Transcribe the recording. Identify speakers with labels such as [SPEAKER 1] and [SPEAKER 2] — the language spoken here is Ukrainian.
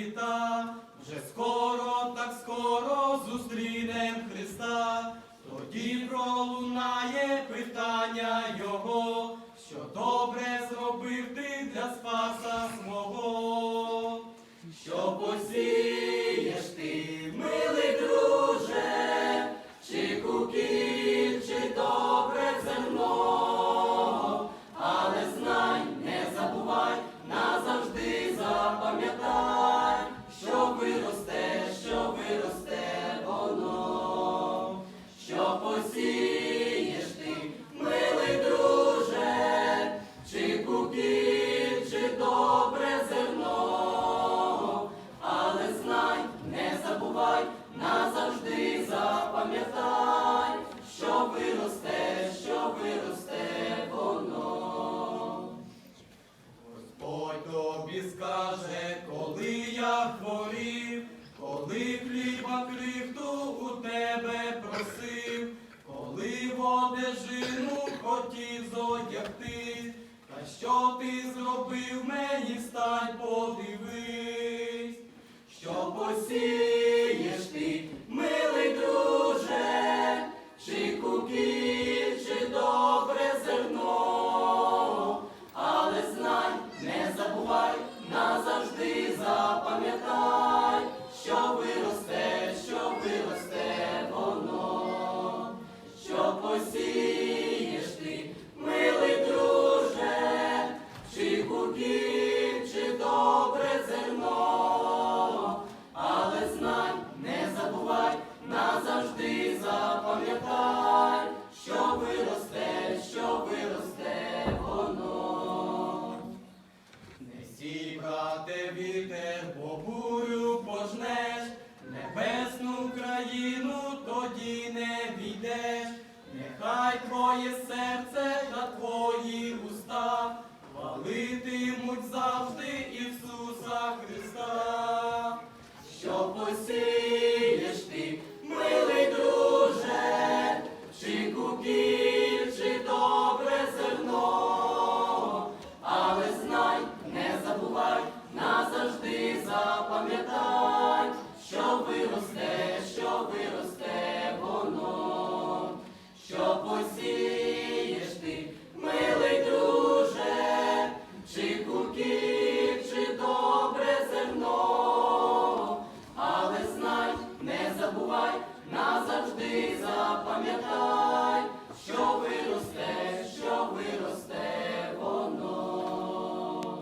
[SPEAKER 1] літа, вже скоро, так скоро зустрінем Христа, тоді пролунає питання Його, що добре зробив ти для спаса свого, що посієш запам'ятай, що виросте, що виросте воно. Господь тобі скаже, коли я хворів, коли хліба крихту у тебе просив, коли в одежину хотів зодягти, та що ти зробив мені, встань, подивись, що посієш нехай твоє серце та твої уста хвалитимуть